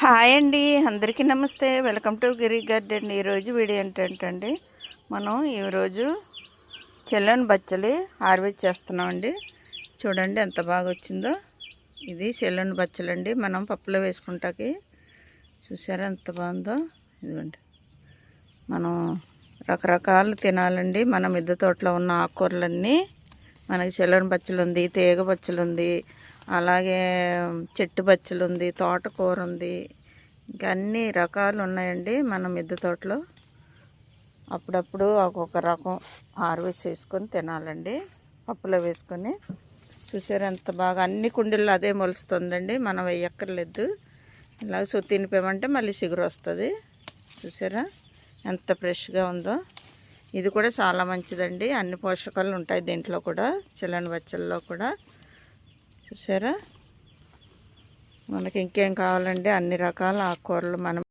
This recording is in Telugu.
హాయ్ అండి. అందరికీ నమస్తే. Welcome to Giri garden. ఈరోజు వీడియో ఏంటంటే మనం ఈరోజు చెల్లని బచ్చలి హార్వెస్ట్ చేస్తున్నామండి. చూడండి ఎంత బాగా వచ్చిందో. ఇది చెల్లని బచ్చలండి మనం పప్పులో వేసుకుంటాకి. చూసారా ఎంత బాగుందో? ఇదిగోండి. మనం రకరకాలు తినాలండి. మన మిద్దె తోటలో ఉన్న ఆకుకూరలన్నీ మనకి చెల్లని బచ్చలు ఉంది తీగ బచ్చలు ఉంది అలాగే చెట్టు బచ్చలు ఉంది తోటకూర ఉంది ఇంకా అన్ని రకాలు ఉన్నాయండి మన మిద్దె తోటలో. అప్పుడప్పుడు ఒక్కొక్క రకం హార్వెస్ట్ చేసుకొని తినాలండి. పప్పులో వేసుకొని. చూసారు ఎంత బాగా అన్ని కుండీల్లో అదే మొలుస్తుందండి మనం వెయ్యక్కర్లేదు ఇలా సో తినిపోమంటే మళ్ళీ సిగురు వస్తుంది. చూసారా ఎంత ఫ్రెష్గా ఉందో. ఇది కూడా చాలా మంచిదండి. అన్ని పోషకాలు ఉంటాయి దీంట్లో కూడా చిల్లని బచ్చల్లో కూడా. చూసారా మనకి ఇంకేం కావాలండి? అన్ని రకాల ఆకుకూరలు మనం